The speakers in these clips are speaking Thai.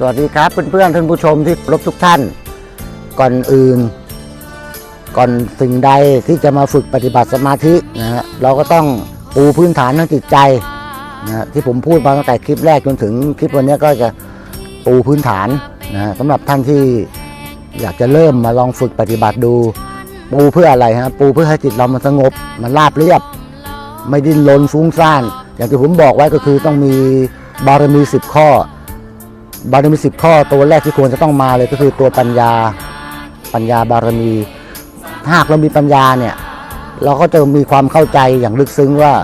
สวัสดีครับเพื่อนๆท่านผู้ชมที่รบทุกท่าน ก่อนอื่น ก่อนสิ่งใดที่จะมาฝึกปฏิบัติสมาธินะฮะเราก็ต้องปูพื้นฐานทางจิตใจนะฮะที่ผมพูดมาตั้งแต่คลิปแรกจนถึงคลิปวันนี้ก็จะปูพื้นฐานนะฮะสำหรับท่านที่อยากจะเริ่มมาลองฝึกปฏิบัติดู ปูเพื่ออะไรฮะปูเพื่อให้จิตเรามันสงบ มันราบเรียบ ไม่ดิ้นรนฟุ้งซ่าน อย่างที่ผมบอกไว้ก็คือต้องมีบารมีสิบข้อ บารมีสิบข้อตัวแรกที่ควรจะต้องมาเลยก็คือตัวปัญญาปัญญาบารมีหากเรามีปัญญาเนี่ย เราก็จะมีความเข้าใจอย่างลึกซึ้งว่า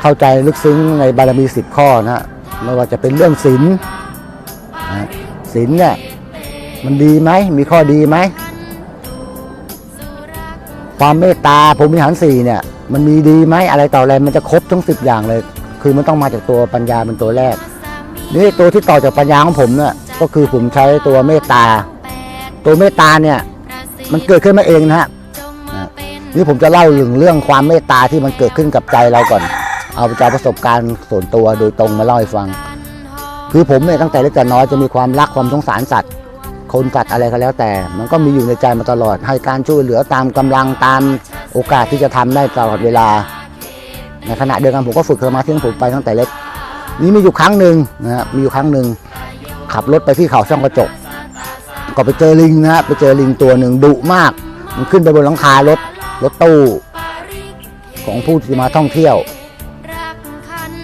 เข้าใจลึกซึ้งในบารมีสิบข้อนะฮะไม่ว่าจะเป็นเรื่องศีลศีลเนี่ยมันดีไหมมีข้อดีไหมความเมตตาผมวิหารสี่เนี่ย มันมีดีไหมอะไรต่ออะไรมันจะครบทั้งสิบอย่างเลย คือมันต้องมาจากตัวปัญญาเป็นตัวแรก นี่ตัวที่ต่อจากปัญญาของผมเนี่ยก็คือผมใช้ตัวเมตตา ตัวเมตตาเนี่ยมันเกิดขึ้นมาเองนะฮะนี่ผมจะเล่าถึงเรื่องความเมตตาที่มันเกิดขึ้นกับใจเราก่อน เอาจากประสบการณ์ส่วนตัวโดยตรงมาเล่าให้ฟัง คือผมเนี่ยตั้งแต่เล็กแต่น้อยจะมีความรักความสงสารสัตว์ คนสัตว์อะไรก็แล้วแต่ มันก็มีอยู่ในใจมาตลอด ให้การช่วยเหลือตามกำลังตามโอกาสที่จะทำได้ตลอดเวลา ในขณะเดียวกันผมก็ฝึกสมาธิของผมไปตั้งแต่เล็ก นี่มีอยู่ครั้งหนึ่งนะฮะมีอยู่ครั้งหนึ่งขับรถไปที่เขาช่องกระจก ก็ไปเจอลิงนะฮะไปเจอลิงตัวหนึ่งดุมาก มันขึ้นไปบนหลังคารถรถตู้ของผู้ที่มาท่องเที่ยว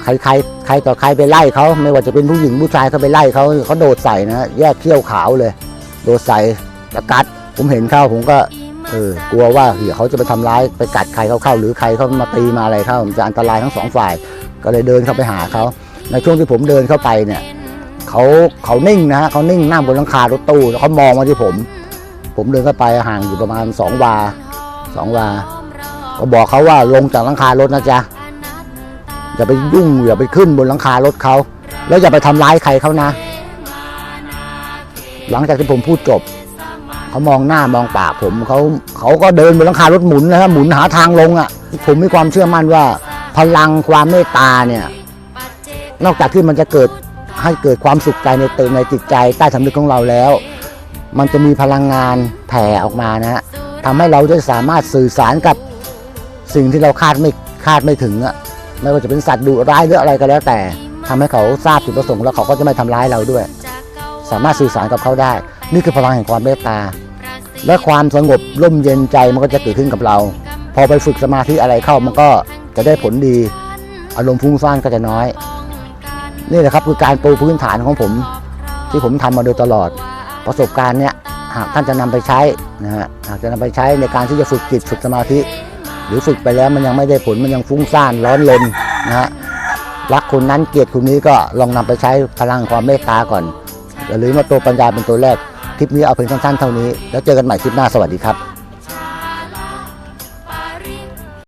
ใครใครใครต่อใครไปไล่เขาไม่ว่าจะเป็นผู้หญิงผู้ชายเขาไปไล่เขาเขาโดดใส่นะฮะแยกเขี้ยวขาวเลย โดดใส่ตะกัด ผมเห็นเข้าผมก็ เออกลัวว่าเดี๋ยวเขาจะไปทำร้ายไปกัดใครเขาเข้า หรือใครเขามาตีมาอะไรเข้ามันจะอันตรายทั้งสองฝ่าย ก็เลยเดินเข้าไปหาเขาในช่วงที่ผมเดินเข้าไปเนี่ยเขาเขานิ่งนะฮะเขานิ่งนั่งบนหลังคารถตู้แล้วเขามองมาที่ผม ผมเดินเข้าไปห่างอยู่ประมาณสองวาสองวาก็บอกเขาว่าลงจากหลังคารถนะจ๊ะอย่าไปยุ่งอย่าไปขึ้นบนหลังคารถเขาแล้วอย่าไปทำร้ายใครเขานะ หลังจากที่ผมพูดจบ เขามองหน้ามองปากผมเขาเขาก็เดินบนหลังคารถหมุนนะฮะหมุนหาทางลงอะ่ะ ผมมีความเชื่อมั่นว่าพลังความเมตตาเนี่ยนอกจากที่มันจะเกิดให้เกิดความสุขใจในตัวในจิตใจใต้สำนึกของเราแล้ว มันจะมีพลังงานแผ่ออกมานะฮะทำให้เราจะสามารถสื่อสารกับสิ่งที่เราคาดไม่คาดไม่ถึงอะไม่ว่าจะเป็นสัตว์ดุร้ายหรืออะไรก็แล้วแต่ทำให้เขาทราบจุดประสงค์แล้วเขาก็จะไม่ทำร้ายเราด้วย สามารถสื่อสารกับเขาได้ นี่คือพลังแห่งความเมตตา และความสงบร่มเย็นใจมันก็จะเกิดขึ้นกับเรา พอไปฝึกสมาธิอะไรเข้ามันก็จะได้ผลดี อารมณ์ฟุ้งซ่านก็จะน้อย นี่แหละครับคือการปูพื้นฐานของผม ที่ผมทำมาโดยตลอด ประสบการณ์เนี้ยหากท่านจะนำไปใช้นะฮะหากจะนำไปใช้ในการที่จะฝึกจิตฝึกสมาธิ หรือฝึกไปแล้วมันยังไม่ได้ผลมันยังฟุ้งซ่านร้อนรนนะฮะรักคนนั้นเกลียดคนนี้ก็ลองนำไปใช้พลังความเมตตาก่อน อย่าลืมว่าตัวปัญญาเป็นตัวแรก คลิปนี้เอาเพียงสั้นๆเท่านี้ แล้วเจอกันใหม่คลิปหน้าสวัสดีครับ